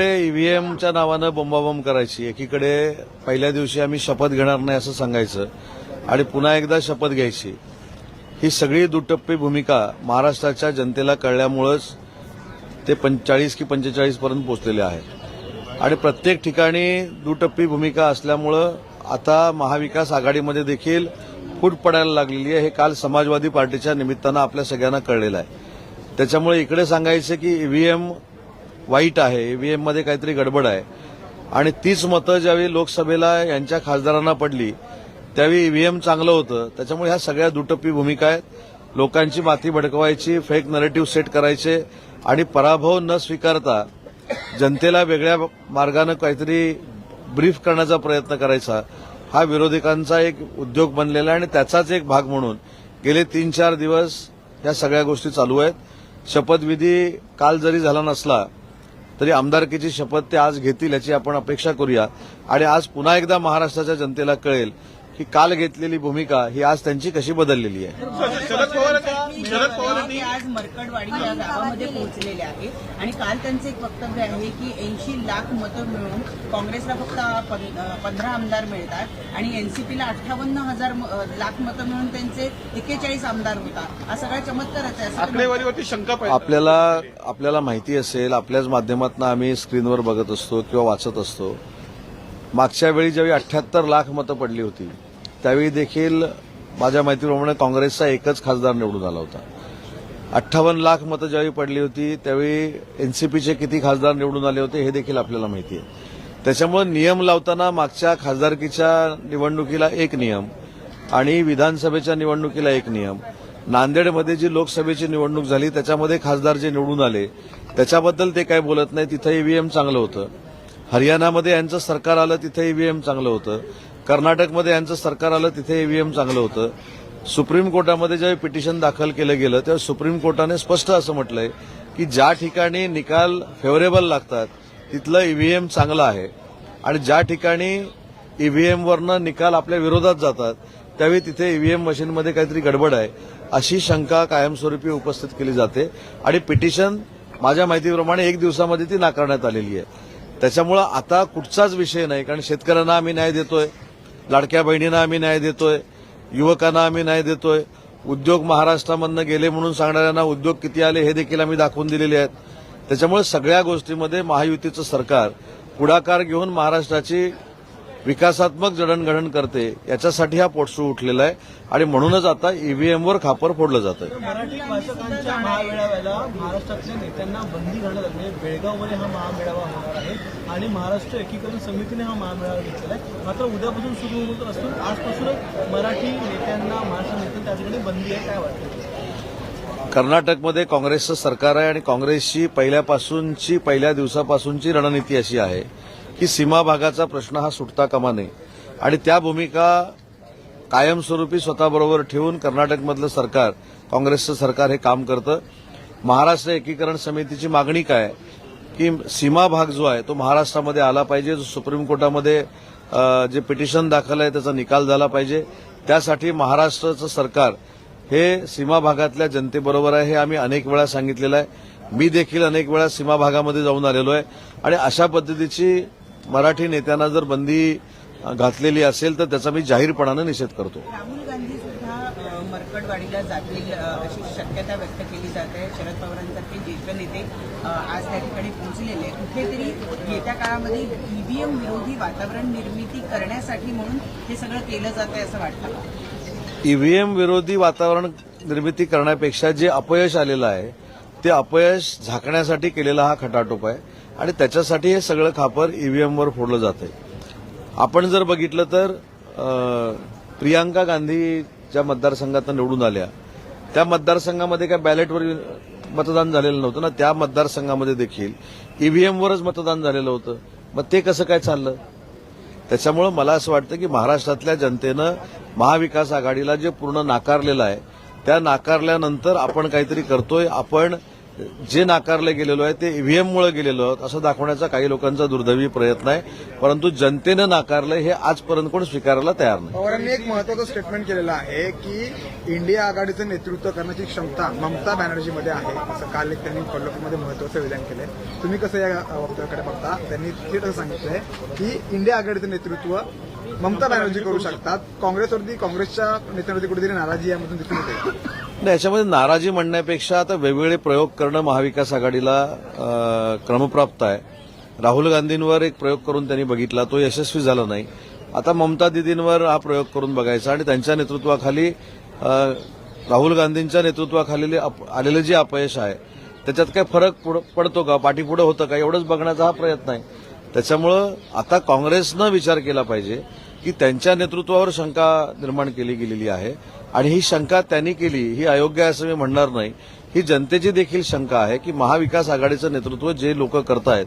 ईव्हीएमच्या नावानं बोंबाबोंब करायची. एकीकडे पहिल्या दिवशी आम्ही शपथ घेणार नाही असं सांगायचं आणि पुन्हा एकदा शपथ घ्यायची. ही सगळी दुटप्पी भूमिका महाराष्ट्राच्या जनतेला कळल्यामुळंच ते पंचेचाळीस की पंचेचाळीस पर्यंत पोहोचलेले आहेत आणि प्रत्येक ठिकाणी दुटप्पी भूमिका असल्यामुळं आता महाविकास आघाडीमध्ये देखील फूट पडायला लागलेली आहे. हे काल समाजवादी पार्टीच्या निमित्तानं आपल्या सगळ्यांना कळलेलं आहे. त्याच्यामुळे इकडे सांगायचं की ईव्हीएम वाईट आहे ईव्हीएममध्ये काहीतरी गडबड आहे. आणि तीच मतं ज्यावेळी लोकसभेला यांच्या खासदारांना पडली त्यावेळी ईव्हीएम चांगलं होतं. त्याच्यामुळे ह्या सगळ्या दुटप्पी भूमिका आहेत. लोकांची माती भडकवायची फेक नरेटिव्ह सेट करायचे आणि पराभव न स्वीकारता जनतेला वेगळ्या मार्गानं काहीतरी ब्रीफ करण्याचा प्रयत्न करायचा. हा विरोधकांचा एक उद्योग बनलेला आहे आणि त्याचाच एक भाग म्हणून गेले तीन चार दिवस या सगळ्या गोष्टी चालू आहेत. शपथविधी काल जरी झाला नसला तरी आमदारकीची शपथ ते आज घेतील याची आपण अपेक्षा करूया. आणि आज पुन्हा एकदा महाराष्ट्राच्या जनतेला कळेल की काल घेतलेली भूमिका ही आज त्यांची कशी बदललेली आहे. शरद पवार शरद पवारांनी आज मरकडवाडी या गावामध्ये पोहोचलेले आहेत. आणि काल त्यांचं एक वक्तव्य आहे की ऐंशी लाख मतं मिळून काँग्रेसला फक्त पंधरा आमदार मिळतात आणि एनसीपीला अठ्ठावन्न हजार लाख मतं मिळून त्यांचे एक्केचाळीस आमदार होतात. हा सगळा चमत्कारच आहे. आकडेवारीवरती शंका आपल्याला आपल्याला माहिती असेल आपल्याच माध्यमातून आम्ही स्क्रीनवर बघत असतो किंवा वाचत असतो. मागच्या वेळी ज्यावेळी अठ्याहत्तर लाख मतं पडली होती त्यावेळी देखील माझ्या माहितीप्रमाणे काँग्रेसचा एकच खासदार निवडून आला होता. अठ्ठावन्न लाख मतं ज्यावेळी पडली होती त्यावेळी एनसीपीचे किती खासदार निवडून आले होते हे देखील आपल्याला माहिती आहे. त्याच्यामुळे नियम लावताना मागच्या खासदारकीच्या निवडणुकीला एक नियम आणि विधानसभेच्या निवडणुकीला एक नियम. नांदेडमध्ये जी लोकसभेची निवडणूक झाली त्याच्यामध्ये खासदार जे निवडून आले त्याच्याबद्दल ते काय बोलत नाही. तिथं ईव्हीएम चांगलं होतं. हरियाणामध्ये यांचं सरकार आलं तिथं ईव्हीएम चांगलं होतं. कर्नाटकमध्ये यांचं सरकार आलं तिथे ईव्हीएम चांगलं होतं. सुप्रीम कोर्टामध्ये ज्यावेळी पिटिशन दाखल केलं गेलं तेव्हा सुप्रीम कोर्टाने स्पष्ट असं म्हटलंय की ज्या ठिकाणी निकाल फेवरेबल लागतात तिथलं ईव्हीएम चांगलं आहे. आणि ज्या ठिकाणी ईव्हीएमवरनं निकाल आपल्या विरोधात जातात त्यावेळी तिथे ईव्हीएम मशीनमध्ये काहीतरी गडबड आहे अशी शंका कायमस्वरूपी उपस्थित केली जाते. आणि पिटिशन माझ्या माहितीप्रमाणे एक दिवसामध्ये ती नाकारण्यात आलेली आहे. त्याच्यामुळं आता कुठचाच विषय नाही कारण शेतकऱ्यांना आम्ही न्याय देतोय. लाडक्या बहिणींना आम्ही न्याय देतोय युवकांना आम्ही न्याय देतोय. उद्योग महाराष्ट्रामधनं गेले म्हणून सांगणाऱ्यांना उद्योग किती आले हे देखील आम्ही दाखवून दिलेले आहेत. त्याच्यामुळे सगळ्या गोष्टीमध्ये महायुतीचं सरकार पुढाकार घेऊन महाराष्ट्राची विकासात्मक जडणघडण करते याच्यासाठी हा पोटसू उठलेला आहे. आणि म्हणूनच आता ईव्हीएमवर खापर फोडलं जातं मराठी भाषकांच्या महामेळाव्याला महाराष्ट्रातल्या नेत्यांना बंदी घालण्यात आली आहे बेळगावमध्ये हा महामेळावा होणार आहे आणि महाराष्ट्र एकीकरण समितीने हा महामेळावा घेतलेला आहे. मात्र उद्यापासून सुरू होत असून आजपासूनच मराठी नेत्यांना महाराष्ट्र नेत्यांना त्या ठिकाणी बंदी आहे. काय वाटतं? कर्नाटकमध्ये काँग्रेसचं सरकार आहे आणि काँग्रेसची पहिल्यापासूनची पहिल्या दिवसापासूनची रणनीती अशी आहे. की सीमा भागाचा प्रश्न हा सुटता कामा नये. आणि त्या भूमिका कायमस्वरूपी स्वतःबरोबर ठेवून कर्नाटकमधलं सरकार काँग्रेसचं सरकार हे काम करतं. महाराष्ट्र एकीकरण समितीची मागणी काय? आहे? की सीमा भाग जो आहे तो महाराष्ट्रामध्ये आला पाहिजे जो सुप्रीम कोर्टामध्ये जे पिटिशन दाखल आहे त्याचा निकाल झाला पाहिजे. त्यासाठी महाराष्ट्राचं सरकार हे सीमा भागातल्या जनतेबरोबर आहे हे आम्ही अनेक वेळा सांगितलेलं आहे. मी देखील अनेक वेळा सीमा भागामध्ये जाऊन आलेलो आहे. आणि अशा पद्धतीची मराठी नेत्यांना जर बंदी घातलेली असेल तर त्याचा मी जाहीरपणानं निषेध करतो राहुल गांधी सुद्धा मरकडवाडीला जातील अशी शक्यता व्यक्त केली जात आहे शरद पवारांसारखे ज्येष्ठ नेते आज त्या ठिकाणी पोहोचलेले. कुठेतरी येत्या काळामध्ये ईव्हीएम विरोधी वातावरण निर्मिती करण्यासाठी म्हणून हे सगळं केलं जात आहे असं वाटतं? ईव्हीएम विरोधी वातावरण निर्मिती करण्यापेक्षा जे अपयश आलेलं आहे ते अपयश झाकण्यासाठी केलेला हा खटाटोप आहे आणि त्याच्यासाठी हे सगळं खापर ईव्हीएमवर फोडलं जात आहे आपण जर बघितलं तर प्रियांका गांधी ज्या मतदारसंघातून निवडून आल्या. त्या मतदारसंघामध्ये काय बॅलेटवर मतदान झालेलं नव्हतं ना त्या मतदारसंघामध्ये देखील ईव्हीएमवरच मतदान झालेलं होतं. मग ते कसं काय चाललं? त्याच्यामुळं मला असं वाटतं की महाराष्ट्रातल्या जनतेनं महाविकास आघाडीला जे पूर्ण नाकारलेलं आहे त्या नाकारल्यानंतर आपण काहीतरी करतोय आपण जे नाकारले गेलेलो आहे ते ईव्हीएममुळे गेलेलो आहोत असं दाखवण्याचा काही लोकांचा दुर्दैवी प्रयत्न आहे. परंतु जनतेनं नाकारलं हे आजपर्यंत कोण स्वीकारायला तयार नाही. पवारांनी एक महत्वाचं स्टेटमेंट केलेलं आहे की इंडिया आघाडीचं नेतृत्व करण्याची क्षमता ममता बॅनर्जीमध्ये आहे. असं काल एक त्यांनी कोल्हापूरमध्ये महत्वाचं विधान केलं तुम्ही कसं या वक्तव्याकडे बघता? त्यांनी थेट असं सांगितलंय की इंडिया आघाडीचं नेतृत्व ममता बॅनर्जी करू शकतात. काँग्रेसवरती काँग्रेसच्या नेत्यांवरती कुठेतरी नाराजी यामधून दिसून येते. नाही याच्यामध्ये नाराजी म्हणण्यापेक्षा आता वेगवेगळे प्रयोग करणं महाविकास आघाडीला क्रमप्राप्त आहे. राहुल गांधींवर एक प्रयोग करून त्यांनी बघितला तो यशस्वी झाला नाही. आता ममता दिदींवर हा प्रयोग करून बघायचा आणि त्यांच्या नेतृत्वाखाली राहुल गांधींच्या नेतृत्वाखाली अप- आलेलं जे अपयश आहे त्याच्यात काय फरक पडतो का पाठीपुढं होतं का एवढंच बघण्याचा हा प्रयत्न आहे. त्याच्यामुळं आता काँग्रेसनं विचार केला पाहिजे की त्यांच्या नेतृत्वावर शंका निर्माण केली गेलेली आहे. आणि ही शंका त्यांनी केली ही अयोग्य आहे असं मी म्हणणार नाही. ही जनतेची देखील शंका आहे की महाविकास आघाडीचं नेतृत्व जे लोक करतायत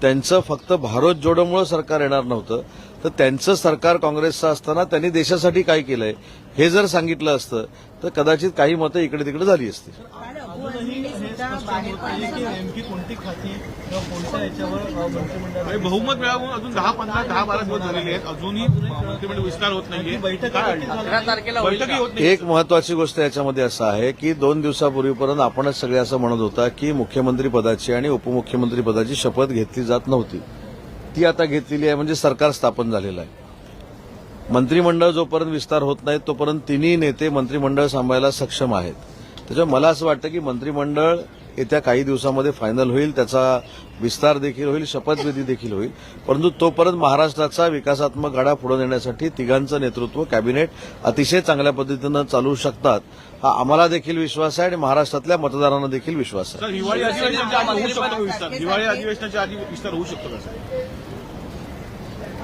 त्यांचं फक्त भारत जोडोमुळे सरकार येणार नव्हतं. तर त्यांचं सरकार काँग्रेसचं असताना त्यांनी देशासाठी काय केलंय हे जर सांगितलं असतं तर कदाचित काही मतं इकडे तिकडे झाली असती. नेमकी कोणती खाती किंवा कोणत्या याच्यावर अ, मंत्रिमंडळात आणि बहुमत मिळावून अजून दहा पंधरा दहा बारा दिवस झालेले आहेत. अजूनही मंत्रिमंडळ विस्तार होत नाहीये. बैठक होत नाही. एक महत्वाची गोष्ट याच्यामध्ये असं आहे की दोन दिवसापूर्वीपर्यंत आपणच सगळे असं म्हणत होता की मुख्यमंत्री पदाची आणि उपमुख्यमंत्री पदाची शपथ घेतली जात नव्हती. ती आता घेतलेली आहे म्हणजे सरकार स्थापन झालेलं आहे. मंत्रिमंडळ जोपर्यंत विस्तार होत नाही तोपर्यंत तिन्ही नेते मंत्रिमंडळ सांभाळायला सक्षम आहेत. त्याच्यामुळे मला असं वाटतं की मंत्रिमंडळ येत्या काही दिवसामध्ये फायनल होईल त्याचा विस्तार देखील होईल शपथविधी देखील होईल. परंतु तोपर्यंत महाराष्ट्राचा विकासात्मक गाडा पुढे नेण्यासाठी तिघांचं नेतृत्व कॅबिनेट अतिशय चांगल्या पद्धतीनं चालू शकतात हा आम्हाला देखील विश्वास आहे आणि महाराष्ट्रातल्या मतदारांना देखील विश्वास आहे. हिवाळी अधिवेशनाच्या आधी होऊ शकतो का विस्तार हिवाळी अधिवेशनाच्या आधी विस्तार होऊ शकतो का सर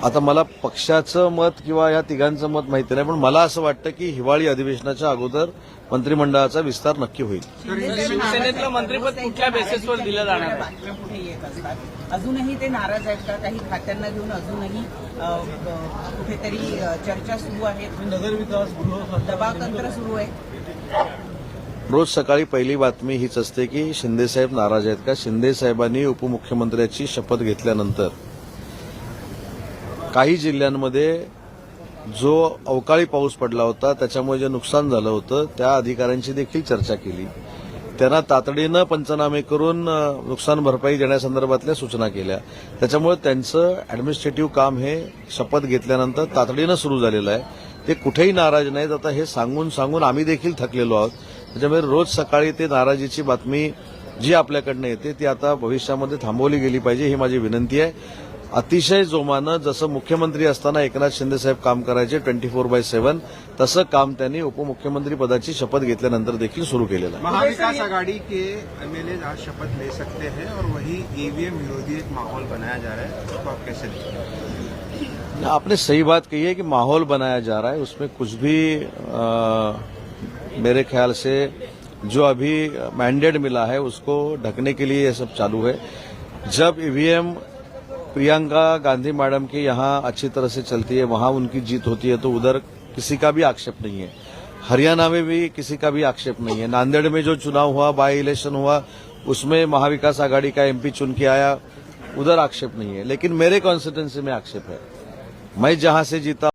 आता मला पक्षाचं मत किंवा या तिघांचं मत माहिती नाही पण मला असं वाटतं की हिवाळी अधिवेशनाच्या अगोदर मंत्रिमंडळाचा विस्तार नक्की होईल. शिवसेनेतलं मंत्रिपद कुठल्या बेसिसवर दिलं जाणार आहे? अजूनही ते नाराज आहेत का? काही खात्यांना घेऊन अजूनही कुठेतरी चर्चा सुरू आहेत नगर विकास गृह खातं. दबाव तंत्र सुरू आहे. रोज सकाळी पहिली बातमी हीच असते की शिंदेसाहेब नाराज आहेत का? शिंदेसाहेबांनी उपमुख्यमंत्र्याची शपथ घेतल्यानंतर काही जिल्ह्यांमध्ये जो अवकाळी पाऊस पडला होता त्याच्यामुळे जे नुकसान झालं होतं त्या अधिकाऱ्यांची देखील चर्चा केली. त्यांना तातडीनं पंचनामे करून नुकसान भरपाई देण्यासंदर्भातल्या सूचना केल्या. त्याच्यामुळे त्यांचं ऍडमिनिस्ट्रेटिव्ह काम हे शपथ घेतल्यानंतर तातडीनं सुरू झालेलं आहे. ते कुठेही नाराज नाहीत. आता हे सांगून सांगून आम्ही देखील थकलेलो आहोत. त्याच्यामुळे रोज सकाळी ते नाराजीची बातमी जी आपल्याकडनं येते ती आता भविष्यामध्ये थांबवली गेली पाहिजे ही माझी विनंती आहे. अतिशय जोमानं जसं मुख्यमंत्री असताना एकनाथ शिंदेसाहेब काम करायचे ट्वेंटी फोर बाय सेव्हन तसं काम त्यांनी उपमुख्यमंत्री पदाची शपथ घेतल्यानंतर देखील सुरू केलेलं आहे. महाविकास आघाड़ी के एमएलए आज शपथ ले सकते हैं और वही ईवीएम विरोधी एक माहौल बनाया जा रहा है। उसको आप कैसे देखते हैं? आपने सही बात कही है कि माहौल बनाया जा रहा है। उसमें कुछ भी आ, मेरे ख्याल से जो अभी मैंडेट मिला है उसको ढकने के लिए ये सब चालू है। जब ईवीएम प्रियंका गांधी मैडम के यहाँ अच्छी तरह से चलती है, वहाँ उनकी जीत होती है तो उधर किसी का भी आक्षेप नहीं है। हरियाणा में भी किसी का भी आक्षेप नहीं है। नांदेड़ में जो चुनाव हुआ, बाई इलेक्शन हुआ, उसमें महाविकास आघाड़ी का एमपी चुन के आया, उधर आक्षेप नहीं है। लेकिन मेरे कॉन्स्टिट्यूंसी में आक्षेप है। मैं जहाँ से जीता